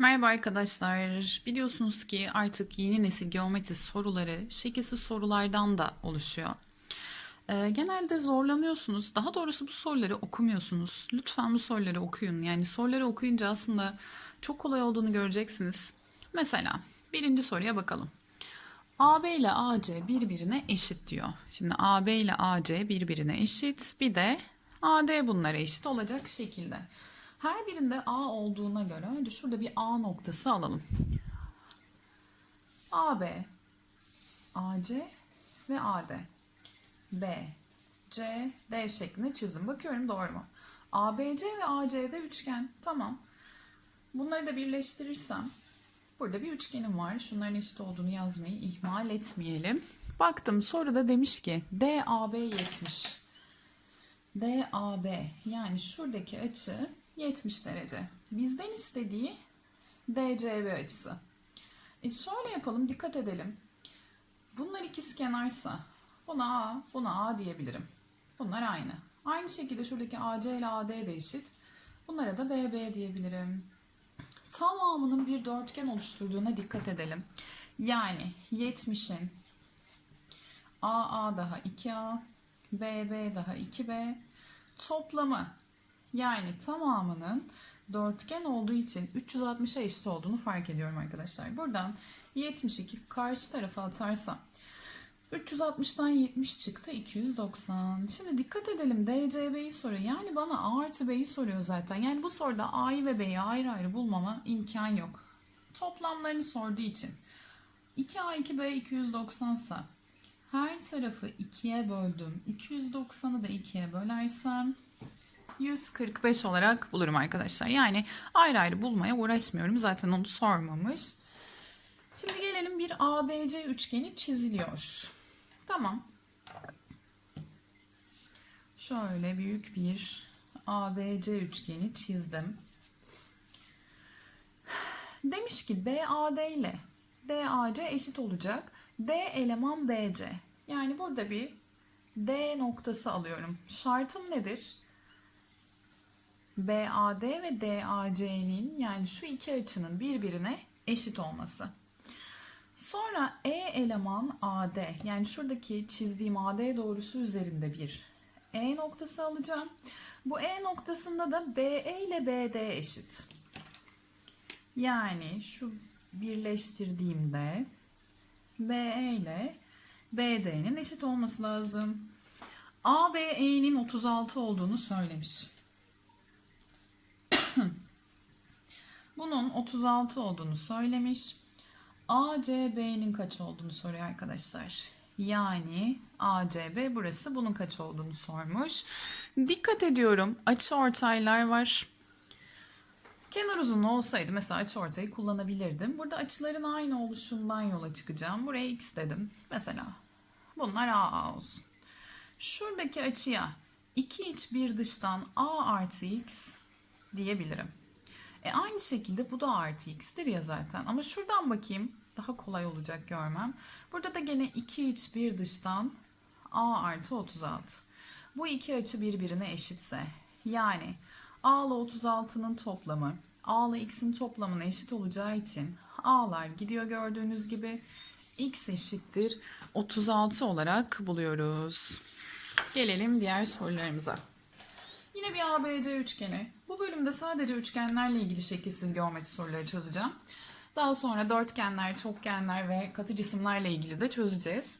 Merhaba arkadaşlar. Biliyorsunuz ki artık yeni nesil geometri soruları şekilsiz sorulardan da oluşuyor. Ee, genelde zorlanıyorsunuz. Daha doğrusu bu soruları okumuyorsunuz. Lütfen bu soruları okuyun. Yani soruları okuyunca aslında çok kolay olduğunu göreceksiniz. Mesela birinci soruya bakalım. AB ile AC birbirine eşit diyor. Şimdi AB ile AC birbirine eşit. Bir de AD bunlara eşit olacak şekilde. Her birinde A olduğuna göre önce şurada bir A noktası alalım. AB, AC ve AD. B, C, D şeklinde çizdim. Bakıyorum doğru mu? ABC ve ACD üçgen. Tamam. Bunları da birleştirirsem Burada bir üçgenim var. Şunların eşit olduğunu yazmayı ihmal etmeyelim. Baktım soruda demiş ki DAB 70. DAB yani şuradaki açı 70 derece. Bizden istediği DCB açısı. E şöyle yapalım dikkat edelim. Bunlar ikizkenarsa buna A, buna A diyebilirim. Bunlar aynı. Aynı şekilde şuradaki AC ile AD de eşit. Bunlara da BB diyebilirim tamamının bir dörtgen oluşturduğuna dikkat edelim. Yani 70'in AA daha 2A, BB daha 2B toplamı yani tamamının dörtgen olduğu için 360'a eşit olduğunu fark ediyorum arkadaşlar. Buradan 72 karşı tarafa atarsam 360'dan 70 çıktı 290. Şimdi dikkat edelim DCB'yi soruyor. Yani bana A artı B'yi soruyor zaten. Yani bu soruda A'yı ve B'yi ayrı ayrı bulmama imkan yok. Toplamlarını sorduğu için. 2A 2B 290 sa her tarafı 2'ye böldüm. 290'ı da 2'ye bölersem 145 olarak bulurum arkadaşlar. Yani ayrı ayrı bulmaya uğraşmıyorum. Zaten onu sormamış. Şimdi gelelim bir ABC üçgeni çiziliyor. Tamam. Şöyle büyük bir ABC üçgeni çizdim. Demiş ki BAD ile DAC eşit olacak. D eleman BC. Yani burada bir D noktası alıyorum. Şartım nedir? BAD ve DAC'nin yani şu iki açının birbirine eşit olması. Sonra E eleman AD yani şuradaki çizdiğim AD doğrusu üzerinde bir E noktası alacağım. Bu E noktasında da BE ile BD eşit. Yani şu birleştirdiğimde BE ile BD'nin eşit olması lazım. ABE'nin 36 olduğunu söylemiş. Bunun 36 olduğunu söylemiş. ACB'nin kaç olduğunu soruyor arkadaşlar. Yani ACB burası bunun kaç olduğunu sormuş. Dikkat ediyorum açı ortaylar var. Kenar uzunluğu olsaydı mesela açı ortayı kullanabilirdim. Burada açıların aynı oluşundan yola çıkacağım. Buraya x dedim. Mesela bunlar AA olsun. Şuradaki açıya 2 iç bir dıştan A artı x diyebilirim. E aynı şekilde bu da artı x'tir ya zaten. Ama şuradan bakayım daha kolay olacak görmem. Burada da gene 2 iç bir dıştan a artı 36. Bu iki açı birbirine eşitse yani a ile 36'nın toplamı a ile x'in toplamına eşit olacağı için a'lar gidiyor gördüğünüz gibi x eşittir 36 olarak buluyoruz. Gelelim diğer sorularımıza. Yine bir ABC üçgeni. Bu bölümde sadece üçgenlerle ilgili şekilsiz geometri soruları çözeceğim. Daha sonra dörtgenler, çokgenler ve katı cisimlerle ilgili de çözeceğiz.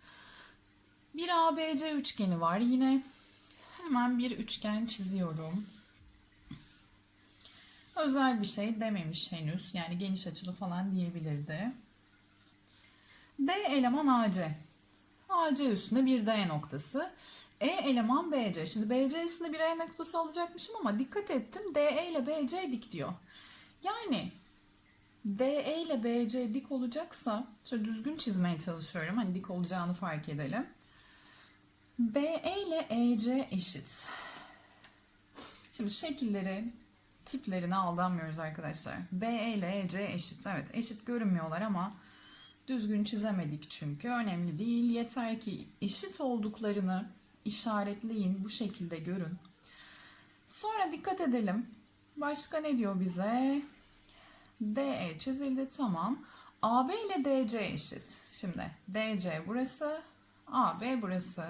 Bir ABC üçgeni var. Yine hemen bir üçgen çiziyorum. Özel bir şey dememiş henüz. Yani geniş açılı falan diyebilirdi. D eleman AC. AC üstünde bir D noktası. E eleman BC. Şimdi BC üstünde bir E noktası alacakmışım ama dikkat ettim. DE ile BC dik diyor. Yani DE ile BC dik olacaksa şöyle düzgün çizmeye çalışıyorum. Hani dik olacağını fark edelim. BE ile EC eşit. Şimdi şekilleri, tiplerine aldanmıyoruz arkadaşlar. BE ile EC eşit. Evet eşit görünmüyorlar ama düzgün çizemedik çünkü. Önemli değil. Yeter ki eşit olduklarını işaretleyin. Bu şekilde görün. Sonra dikkat edelim. Başka ne diyor bize? DE çizildi tamam. AB ile DC eşit. Şimdi DC burası, AB burası.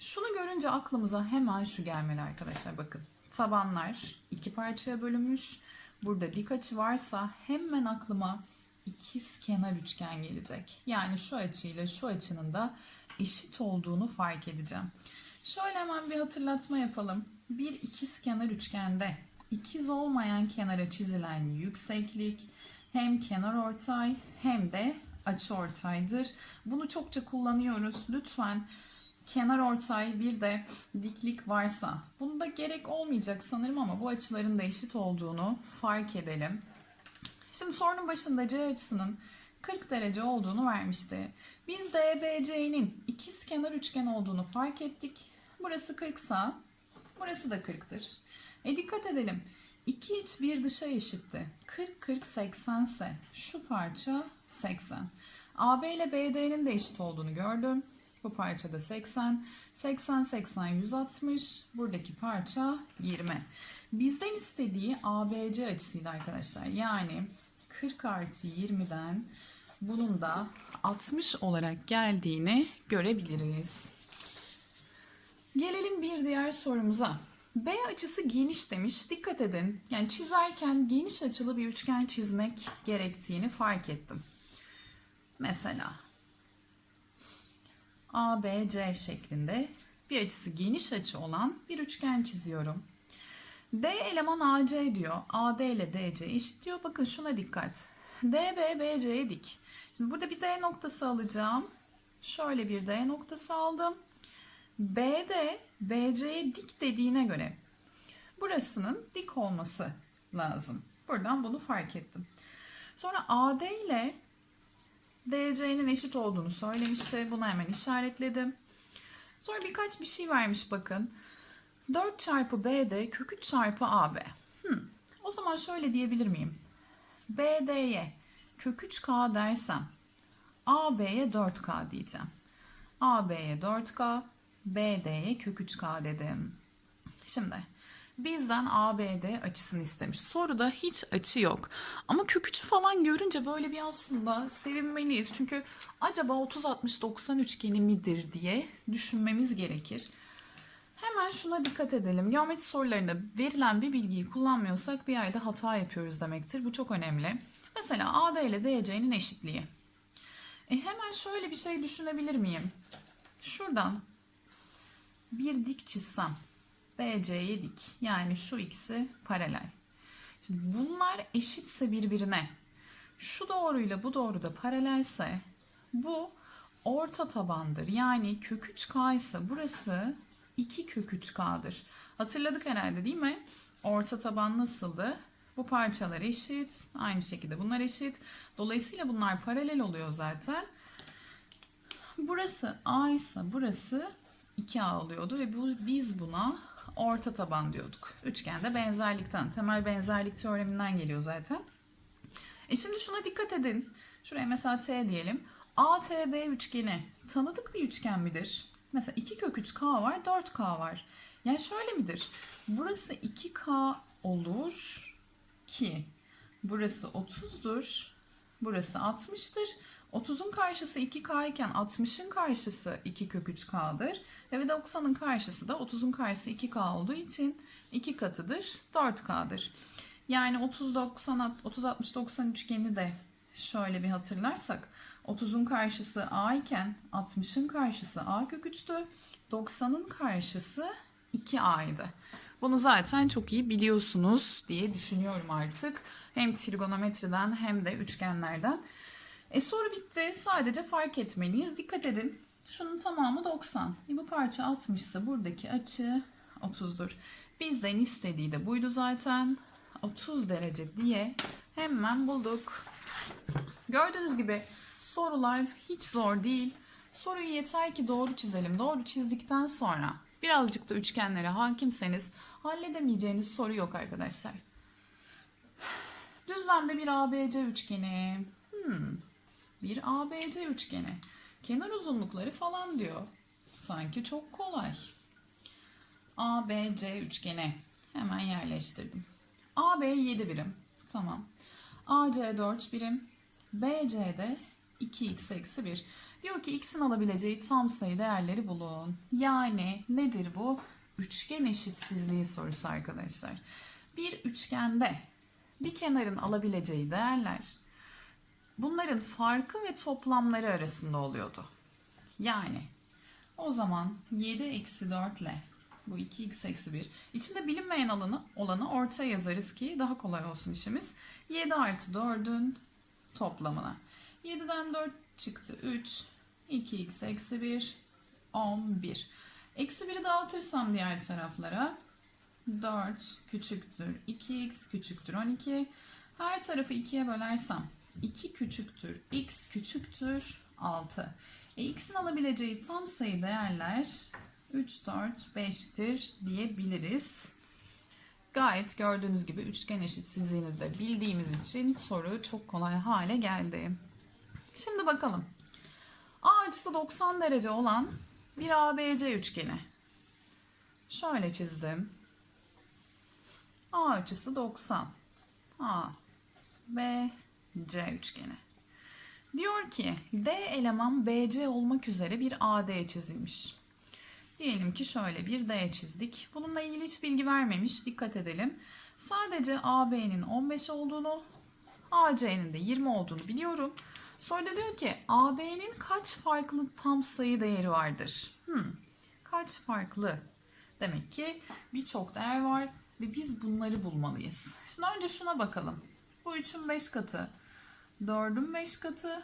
Şunu görünce aklımıza hemen şu gelmeli arkadaşlar bakın. Tabanlar iki parçaya bölünmüş. Burada dik açı varsa hemen aklıma ikiz kenar üçgen gelecek. Yani şu açıyla şu açının da eşit olduğunu fark edeceğim. Şöyle hemen bir hatırlatma yapalım. Bir ikiz kenar üçgende ikiz olmayan kenara çizilen yükseklik hem kenar ortay hem de açı ortaydır. Bunu çokça kullanıyoruz. Lütfen kenar ortay bir de diklik varsa bunda gerek olmayacak sanırım ama bu açıların da eşit olduğunu fark edelim. Şimdi sorunun başında C açısının 40 derece olduğunu vermişti. Biz DBC'nin ikiz kenar üçgen olduğunu fark ettik. Burası 40 sa burası da 40'tır. E dikkat edelim. 2 iç bir dışa eşitti. 40 40 80 ise şu parça 80. AB ile BD'nin de eşit olduğunu gördüm. Bu parçada 80. 80 80 160. Buradaki parça 20. Bizden istediği ABC açısıydı arkadaşlar. Yani 40 artı 20'den bunun da 60 olarak geldiğini görebiliriz. Gelelim bir diğer sorumuza. B açısı geniş demiş. Dikkat edin. Yani çizerken geniş açılı bir üçgen çizmek gerektiğini fark ettim. Mesela ABC şeklinde bir açısı geniş açı olan bir üçgen çiziyorum. D eleman AC diyor. AD ile DC eşit diyor. Bakın şuna dikkat. DB BC'ye dik. Şimdi burada bir D noktası alacağım. Şöyle bir D noktası aldım. BD BC'ye dik dediğine göre burasının dik olması lazım. Buradan bunu fark ettim. Sonra AD ile DC'nin eşit olduğunu söylemişti. Bunu hemen işaretledim. Sonra birkaç bir şey vermiş bakın. 4 çarpı BD kök 3 çarpı AB. Hmm. O zaman şöyle diyebilir miyim? BD'ye kök 3K dersem AB'ye 4K diyeceğim. AB'ye 4K, BD'ye kök 3K dedim. Şimdi bizden ABD açısını istemiş. Soruda hiç açı yok. Ama kök 3'ü falan görünce böyle bir aslında sevinmeliyiz. Çünkü acaba 30-60-90 üçgeni midir diye düşünmemiz gerekir. Hemen şuna dikkat edelim. Geometri sorularında verilen bir bilgiyi kullanmıyorsak bir yerde hata yapıyoruz demektir. Bu çok önemli. Mesela AD ile DC'nin eşitliği. E hemen şöyle bir şey düşünebilir miyim? Şuradan bir dik çizsem. BC'ye dik. Yani şu ikisi paralel. Şimdi bunlar eşitse birbirine. Şu doğruyla bu doğru da paralelse bu orta tabandır. Yani kök 3K ise burası 2 kök 3K'dır. Hatırladık herhalde değil mi? Orta taban nasıldı? Bu parçalar eşit. Aynı şekilde bunlar eşit. Dolayısıyla bunlar paralel oluyor zaten. Burası A ise burası 2A oluyordu ve bu, biz buna orta taban diyorduk. Üçgende benzerlikten, temel benzerlik teoreminden geliyor zaten. E şimdi şuna dikkat edin. Şuraya mesela T diyelim. ATB üçgeni tanıdık bir üçgen midir? Mesela 2 kök 3K var, 4K var. Yani şöyle midir? Burası 2K olur ki burası 30'dur. Burası 60'tır. 30'un karşısı 2K iken 60'ın karşısı 2 kök 3K'dır. Ve 90'ın karşısı da 30'un karşısı 2K olduğu için 2 katıdır 4K'dır. Yani 30 90 30 60 90 üçgeni de şöyle bir hatırlarsak 30'un karşısı A iken 60'ın karşısı A kök 3'tü. 90'ın karşısı 2A'ydı. Bunu zaten çok iyi biliyorsunuz diye düşünüyorum artık. Hem trigonometriden hem de üçgenlerden. E soru bitti. Sadece fark etmeliyiz. Dikkat edin. Şunun tamamı 90. E bu parça 60 ise buradaki açı 30'dur. Bizden istediği de buydu zaten. 30 derece diye hemen bulduk. Gördüğünüz gibi sorular hiç zor değil. Soruyu yeter ki doğru çizelim. Doğru çizdikten sonra birazcık da üçgenlere hakimseniz halledemeyeceğiniz soru yok arkadaşlar. Düzlemde bir ABC üçgeni. Hmm, bir ABC üçgeni. Kenar uzunlukları falan diyor. Sanki çok kolay. ABC üçgeni. Hemen yerleştirdim. AB 7 birim. Tamam. AC 4 birim. BC'de 2x eksi 1. Diyor ki x'in alabileceği tam sayı değerleri bulun. Yani nedir bu? Üçgen eşitsizliği sorusu arkadaşlar. Bir üçgende bir kenarın alabileceği değerler bunların farkı ve toplamları arasında oluyordu. Yani o zaman 7 eksi 4 ile bu 2x eksi 1. İçinde bilinmeyen alanı, olanı ortaya yazarız ki daha kolay olsun işimiz. 7 artı 4'ün toplamına. 7'den 4 çıktı 3. 2x eksi 1. 11. Eksi 1'i dağıtırsam diğer taraflara 4 küçüktür 2x küçüktür 12. Her tarafı 2'ye bölersem 2 küçüktür x küçüktür 6. E, x'in alabileceği tam sayı değerler 3, 4, 5'tir diyebiliriz. Gayet gördüğünüz gibi üçgen eşitsizliğini de bildiğimiz için soru çok kolay hale geldi. Şimdi bakalım. A açısı 90 derece olan bir ABC üçgeni. Şöyle çizdim. A açısı 90. A, B, C üçgeni. Diyor ki D eleman BC olmak üzere bir AD çizilmiş. Diyelim ki şöyle bir D çizdik. Bununla ilgili hiç bilgi vermemiş. Dikkat edelim. Sadece AB'nin 15 olduğunu, AC'nin de 20 olduğunu biliyorum. Sonra da diyor ki AD'nin kaç farklı tam sayı değeri vardır? Hmm, kaç farklı? Demek ki birçok değer var ve biz bunları bulmalıyız. Şimdi önce şuna bakalım. Bu 3'ün 5 katı, 4'ün 5 katı.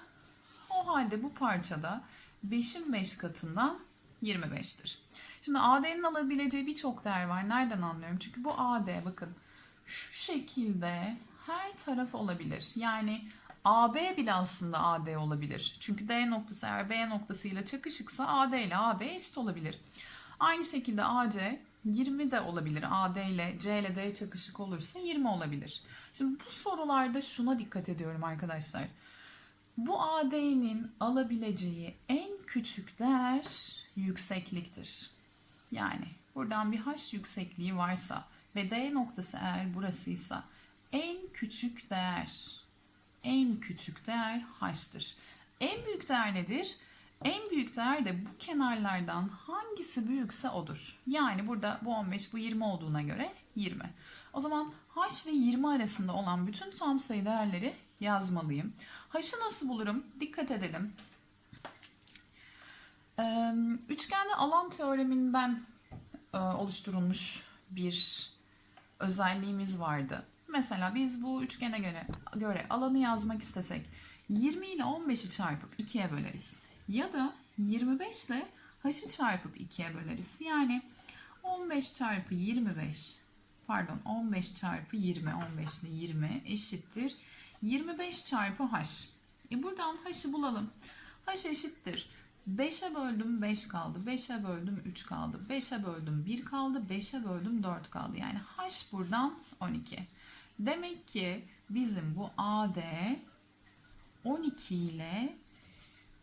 O halde bu parçada 5'in 5 katından 25'tir. Şimdi AD'nin alabileceği birçok değer var. Nereden anlıyorum? Çünkü bu AD bakın şu şekilde her taraf olabilir. Yani AB bile aslında AD olabilir. Çünkü D noktası eğer B noktasıyla çakışıksa AD ile AB eşit olabilir. Aynı şekilde AC 20 de olabilir. AD ile C ile D çakışık olursa 20 olabilir. Şimdi bu sorularda şuna dikkat ediyorum arkadaşlar. Bu AD'nin alabileceği en küçük değer yüksekliktir. Yani buradan bir H yüksekliği varsa ve D noktası eğer burasıysa en küçük değer en küçük değer H'tır. En büyük değer nedir? En büyük değer de bu kenarlardan hangisi büyükse odur. Yani burada bu 15 bu 20 olduğuna göre 20. O zaman H ve 20 arasında olan bütün tam sayı değerleri yazmalıyım. H'ı nasıl bulurum? Dikkat edelim. Üçgende alan teoreminden oluşturulmuş bir özelliğimiz vardı. Mesela biz bu üçgene göre, göre alanı yazmak istesek 20 ile 15'i çarpıp 2'ye böleriz. Ya da 25 ile h'ı çarpıp 2'ye böleriz. Yani 15 çarpı 25 pardon 15 çarpı 20 15 ile 20 eşittir 25 çarpı h. E buradan h'ı bulalım. h eşittir 5'e böldüm 5 kaldı. 5'e böldüm 3 kaldı. 5'e böldüm 1 kaldı. 5'e böldüm 4 kaldı. Yani h buradan 12. Demek ki bizim bu AD 12 ile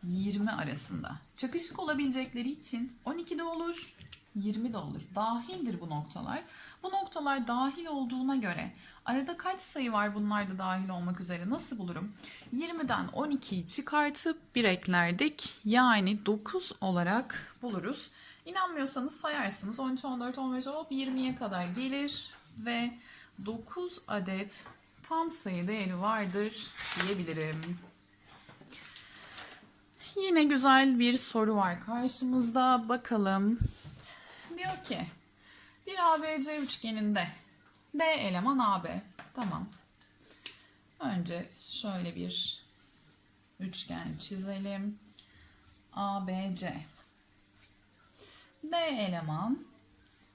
20 arasında. Çakışık olabilecekleri için 12 de olur, 20 de olur. Dahildir bu noktalar. Bu noktalar dahil olduğuna göre arada kaç sayı var bunlar da dahil olmak üzere nasıl bulurum? 20'den 12'yi çıkartıp bir eklerdik. Yani 9 olarak buluruz. İnanmıyorsanız sayarsınız. 13, 14, 15 hop 20'ye kadar gelir ve 9 adet tam sayı değeri vardır diyebilirim. Yine güzel bir soru var karşımızda. Bakalım. Diyor ki bir ABC üçgeninde D eleman AB. Tamam. Önce şöyle bir üçgen çizelim. ABC. D eleman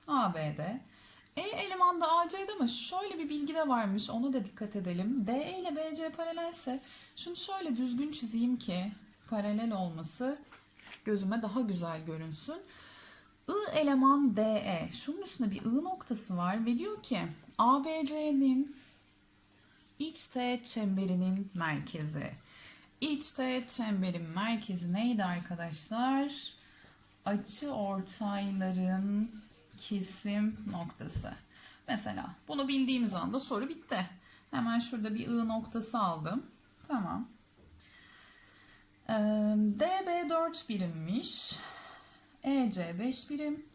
AB'de. E eleman da AC'de ama şöyle bir bilgi de varmış. Onu da dikkat edelim. D ile BC paralelse şunu şöyle düzgün çizeyim ki paralel olması gözüme daha güzel görünsün. I eleman DE. Şunun üstünde bir I noktası var ve diyor ki ABC'nin iç teğet çemberinin merkezi. İç teğet çemberin merkezi neydi arkadaşlar? Açı ortayların kesim noktası. Mesela bunu bildiğimiz anda soru bitti. Hemen şurada bir I noktası aldım. Tamam. Ee, DB 4 birimmiş. EC 5 birim.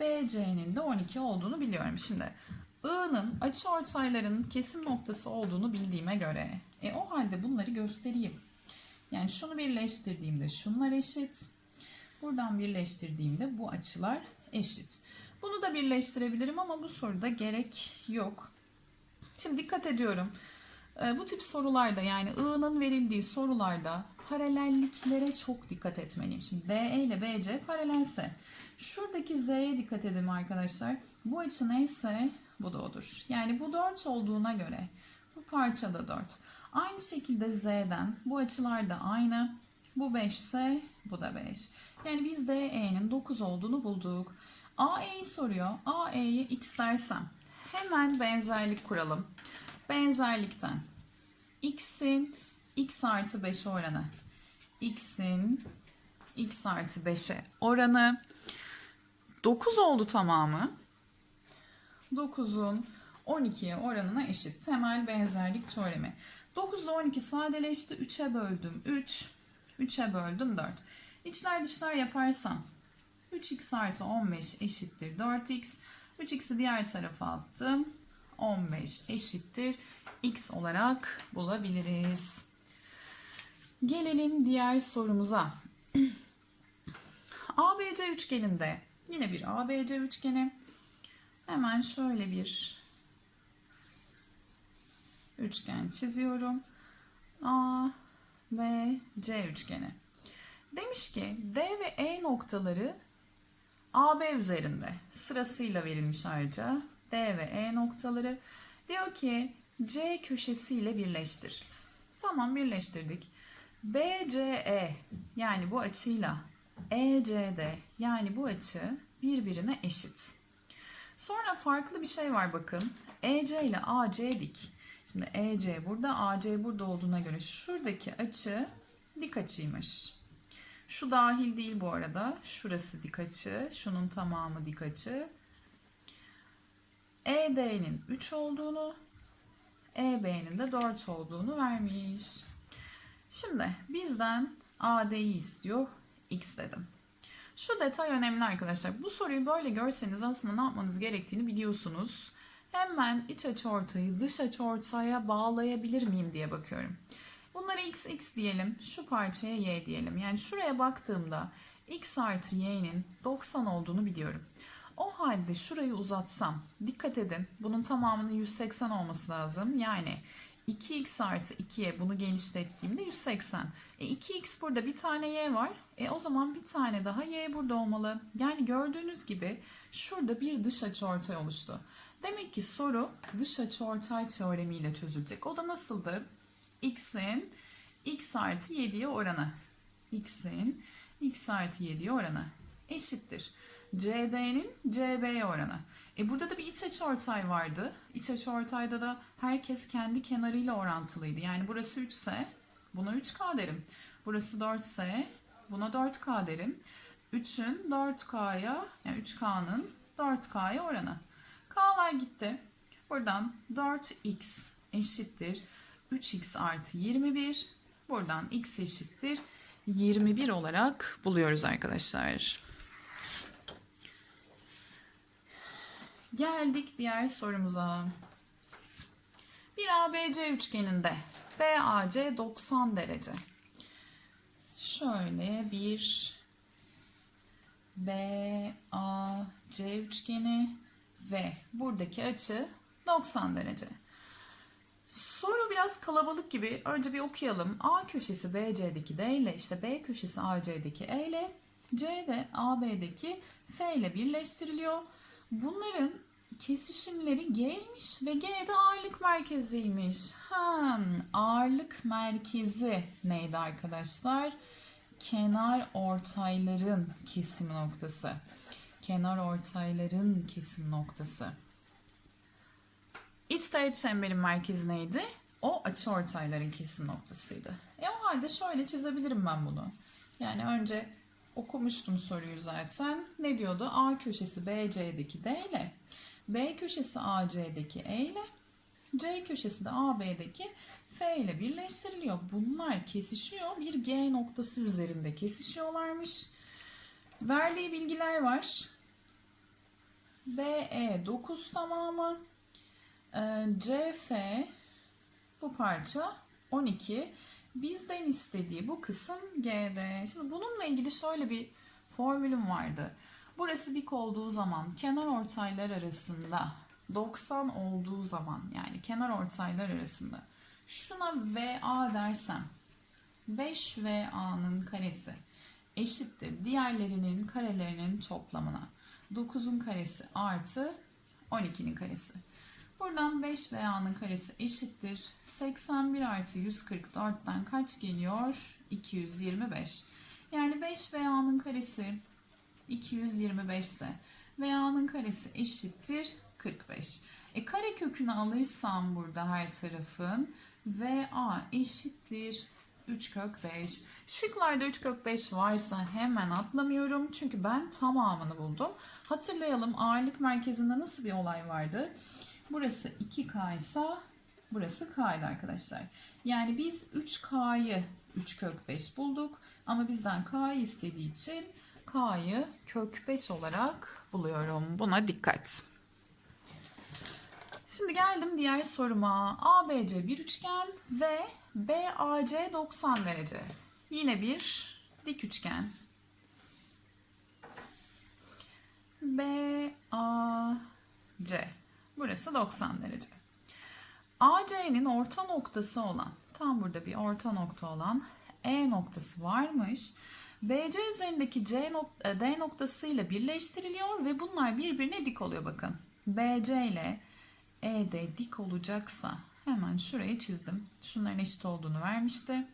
BC'nin de 12 olduğunu biliyorum. Şimdi I'nın açıortayların kesim noktası olduğunu bildiğime göre e, o halde bunları göstereyim. Yani şunu birleştirdiğimde şunlar eşit. Buradan birleştirdiğimde bu açılar eşit. Bunu da birleştirebilirim ama bu soruda gerek yok. Şimdi dikkat ediyorum. Ee, Bu tip sorularda yani I'nın verildiği sorularda paralelliklere çok dikkat etmeliyim. Şimdi DE ile BC paralelse. Şuradaki Z'ye dikkat edin arkadaşlar. Bu açı neyse bu da odur. Yani bu 4 olduğuna göre bu parça da 4. Aynı şekilde Z'den bu açılar da aynı. Bu 5 ise bu da 5. Yani biz DE'nin 9 olduğunu bulduk. AE'yi soruyor. AE'ye x dersem hemen benzerlik kuralım. Benzerlikten x'in x artı 5 oranı. x'in x artı 5'e oranı 9 oldu tamamı. 9'un 12'ye oranına eşit. Temel benzerlik teoremi. 9 ile 12 sadeleşti. 3'e böldüm 3. 3'e böldüm 4. İçler dışlar yaparsam 3x artı 15 eşittir 4x. 3x'i diğer tarafa attım. 15 eşittir x olarak bulabiliriz. Gelelim diğer sorumuza. ABC üçgeninde yine bir ABC üçgeni. Hemen şöyle bir üçgen çiziyorum. A, B, C üçgeni. Demiş ki D ve E noktaları AB üzerinde sırasıyla verilmiş ayrıca D ve E noktaları. Diyor ki C köşesiyle birleştiririz. Tamam birleştirdik. BCE yani bu açıyla ECD yani bu açı birbirine eşit. Sonra farklı bir şey var bakın. EC ile AC dik. Şimdi EC burada, AC burada olduğuna göre şuradaki açı dik açıymış. Şu dahil değil bu arada. Şurası dik açı. Şunun tamamı dik açı. ED'nin 3 olduğunu, EB'nin de 4 olduğunu vermiş. Şimdi bizden AD'yi istiyor. X dedim. Şu detay önemli arkadaşlar. Bu soruyu böyle görseniz aslında ne yapmanız gerektiğini biliyorsunuz. Hemen iç açı ortayı dış açı ortaya bağlayabilir miyim diye bakıyorum. Bunlara x x diyelim. Şu parçaya y diyelim. Yani şuraya baktığımda x artı y'nin 90 olduğunu biliyorum. O halde şurayı uzatsam, dikkat edin bunun tamamının 180 olması lazım. Yani 2x artı 2'ye bunu genişlettiğimde 180. E 2x burada bir tane y var. E o zaman bir tane daha y burada olmalı. Yani gördüğünüz gibi şurada bir dış açıortay oluştu. Demek ki soru dış açıortay teoremiyle çözülecek. O da nasıldı? X'in x artı 7'ye oranı. x'in x artı 7'ye oranı eşittir. CD'nin CB'ye oranı. E burada da bir iç açıortay vardı. İç açıortayda da herkes kendi kenarıyla orantılıydı. Yani burası 3 ise buna 3K derim. Burası 4 ise buna 4K derim. 3'ün 4K'ya yani 3K'nın 4K'ya oranı. K'lar gitti. Buradan 4x eşittir 3x artı 21. Buradan x eşittir 21 olarak buluyoruz arkadaşlar. Geldik diğer sorumuza. Bir ABC üçgeninde BAC 90 derece. Şöyle bir BAC üçgeni ve buradaki açı 90 derece. Soru biraz kalabalık gibi. Önce bir okuyalım. A köşesi BC'deki D ile işte B köşesi AC'deki E ile C de AB'deki F ile birleştiriliyor. Bunların kesişimleri G'ymiş ve G de ağırlık merkeziymiş. Ha, ağırlık merkezi neydi arkadaşlar? Kenar ortayların kesim noktası. Kenar ortayların kesim noktası. İç teğet çemberin merkezi neydi? O açıortayların kesim noktasıydı. E o halde şöyle çizebilirim ben bunu. Yani önce okumuştum soruyu zaten. Ne diyordu? A köşesi BC'deki D ile B köşesi AC'deki E ile C köşesi de AB'deki F ile birleştiriliyor. Bunlar kesişiyor. Bir G noktası üzerinde kesişiyorlarmış. Verdiği bilgiler var. BE 9 tamamı. Ee, CF bu parça 12. Bizden istediği bu kısım GD. Şimdi bununla ilgili şöyle bir formülüm vardı. Burası dik olduğu zaman kenar ortaylar arasında 90 olduğu zaman yani kenar ortaylar arasında şuna VA dersem 5 VA'nın karesi eşittir diğerlerinin karelerinin toplamına. 9'un karesi artı 12'nin karesi. Buradan 5 VA'nın karesi eşittir. 81 artı 144'ten kaç geliyor? 225. Yani 5 VA'nın karesi 225 ise VA'nın karesi eşittir 45. E kare kökünü alırsam burada her tarafın VA eşittir 3 kök 5. Şıklarda 3 kök 5 varsa hemen atlamıyorum. Çünkü ben tamamını buldum. Hatırlayalım ağırlık merkezinde nasıl bir olay vardı? Burası 2K ise burası K'ydı arkadaşlar. Yani biz 3K'yı 3 kök 5 bulduk. Ama bizden K'yı istediği için K'yı kök 5 olarak buluyorum. Buna dikkat. Şimdi geldim diğer soruma. ABC bir üçgen ve BAC 90 derece. Yine bir dik üçgen. BAC. Burası 90 derece. AC'nin orta noktası olan, tam burada bir orta nokta olan E noktası varmış. BC üzerindeki C nok- e, D noktası ile birleştiriliyor ve bunlar birbirine dik oluyor bakın. BC ile ED dik olacaksa hemen şurayı çizdim. Şunların eşit olduğunu vermişti.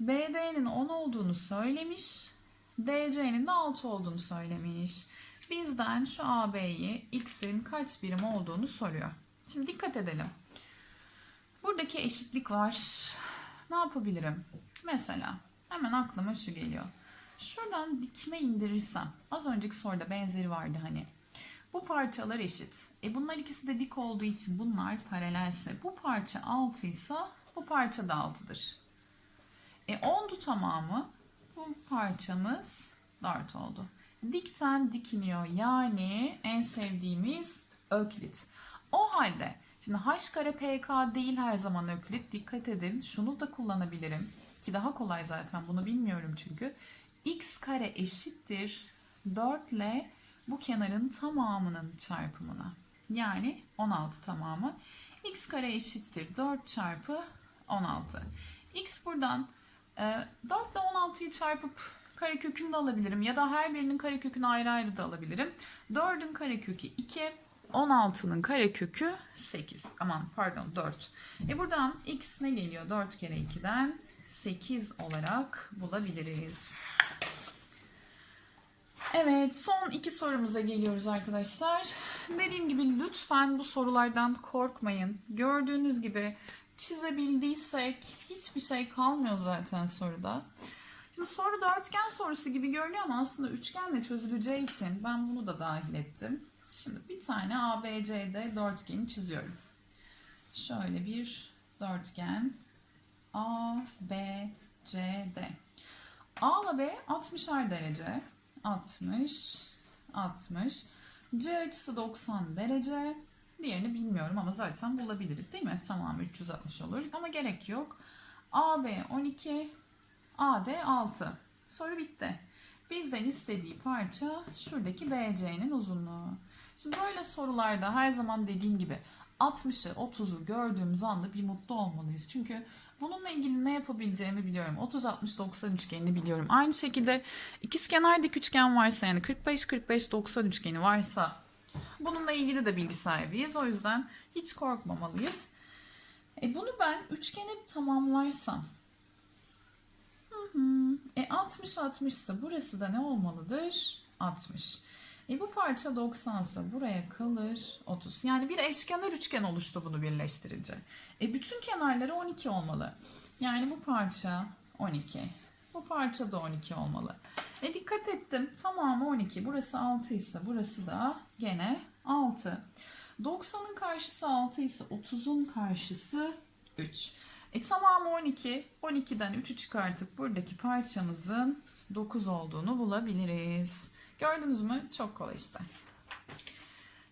BD'nin 10 olduğunu söylemiş. DC'nin de 6 olduğunu söylemiş. Bizden şu AB'yi x'in kaç birim olduğunu soruyor. Şimdi dikkat edelim. Buradaki eşitlik var. Ne yapabilirim? Mesela hemen aklıma şu geliyor. Şuradan dikme indirirsem az önceki soruda benzeri vardı hani. Bu parçalar eşit. E bunlar ikisi de dik olduğu için bunlar paralelse. Bu parça 6 ise bu parça da 6'dır. E 10'du tamamı. Bu parçamız 4 oldu. Dikten dikiniyor. Yani en sevdiğimiz öklit. O halde şimdi h kare pk değil her zaman öklit. Dikkat edin. Şunu da kullanabilirim. Ki daha kolay zaten bunu bilmiyorum çünkü. x kare eşittir 4 ile bu kenarın tamamının çarpımına. Yani 16 tamamı. x kare eşittir 4 çarpı 16. x buradan e, 4 ile 16'yı çarpıp karekökünü de alabilirim. Ya da her birinin karekökünü ayrı ayrı da alabilirim. 4'ün karekökü 2. 16'nın karekökü 8. Aman pardon 4. E buradan x ne geliyor? 4 kere 2'den 8 olarak bulabiliriz. Evet son iki sorumuza geliyoruz arkadaşlar. Dediğim gibi lütfen bu sorulardan korkmayın. Gördüğünüz gibi çizebildiysek hiçbir şey kalmıyor zaten soruda. Şimdi soru dörtgen sorusu gibi görünüyor ama aslında üçgenle çözüleceği için ben bunu da dahil ettim. Şimdi bir tane ABCD dörtgeni çiziyorum. Şöyle bir dörtgen A, B, C, D. A ile B 60'ar derece. 60, 60. C açısı 90 derece. Diğerini bilmiyorum ama zaten bulabiliriz değil mi? Tamam 360 olur ama gerek yok. AB 12, AD 6. Soru bitti. Bizden istediği parça şuradaki BC'nin uzunluğu. Şimdi böyle sorularda her zaman dediğim gibi 60'ı 30'u gördüğümüz anda bir mutlu olmalıyız. Çünkü bununla ilgili ne yapabileceğimi biliyorum. 30 60 90 üçgenini biliyorum. Aynı şekilde ikizkenar dik üçgen varsa yani 45 45 90 üçgeni varsa bununla ilgili de bilgi sahibiyiz. O yüzden hiç korkmamalıyız. E bunu ben üçgeni tamamlarsam e 60 60 ise burası da ne olmalıdır? 60. E bu parça 90 ise buraya kalır 30. Yani bir eşkenar üçgen oluştu bunu birleştirince. E bütün kenarları 12 olmalı. Yani bu parça 12. Bu parça da 12 olmalı. E dikkat ettim. Tamamı 12. Burası 6 ise burası da gene 6. 90'ın karşısı 6 ise 30'un karşısı 3. E tamamı 12. 12'den 3'ü çıkartıp buradaki parçamızın 9 olduğunu bulabiliriz. Gördünüz mü? Çok kolay işte.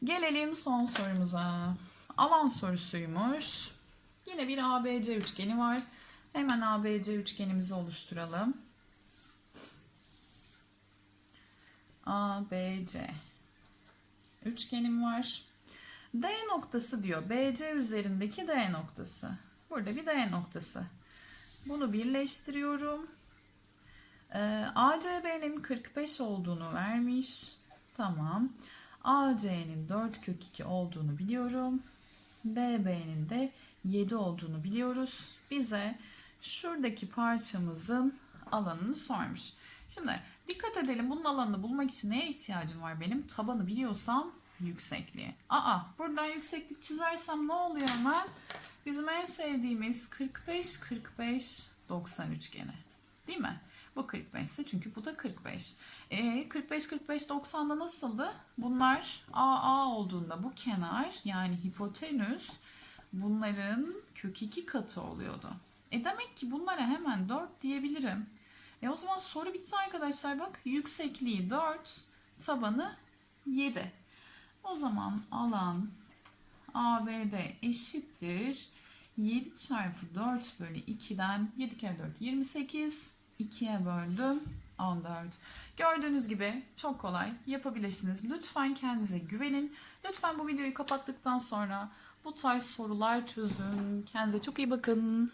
Gelelim son sorumuza. Alan sorusuymuş. Yine bir ABC üçgeni var. Hemen ABC üçgenimizi oluşturalım. ABC üçgenim var. D noktası diyor. BC üzerindeki D noktası. Burada bir D noktası. Bunu birleştiriyorum. Ee, ACB'nin 45 olduğunu vermiş. Tamam. AC'nin 4 kök 2 olduğunu biliyorum. DB'nin de 7 olduğunu biliyoruz. Bize şuradaki parçamızın alanını sormuş. Şimdi dikkat edelim bunun alanını bulmak için neye ihtiyacım var benim? Tabanı biliyorsam yüksekliği. Aa buradan yükseklik çizersem ne oluyor hemen? Bizim en sevdiğimiz 45 45 90 üçgeni. Değil mi? Bu 45 ise çünkü bu da 45. E 45 45 90'da nasıldı? Bunlar AA olduğunda bu kenar yani hipotenüs bunların kök 2 katı oluyordu. E demek ki bunlara hemen 4 diyebilirim. E o zaman soru bitti arkadaşlar bak. Yüksekliği 4, tabanı 7. O zaman alan ABD eşittir. 7 çarpı 4 bölü 2'den 7 kere 4 28. 2'ye böldüm 14. Gördüğünüz gibi çok kolay yapabilirsiniz. Lütfen kendinize güvenin. Lütfen bu videoyu kapattıktan sonra bu tarz sorular çözün. Kendinize çok iyi bakın.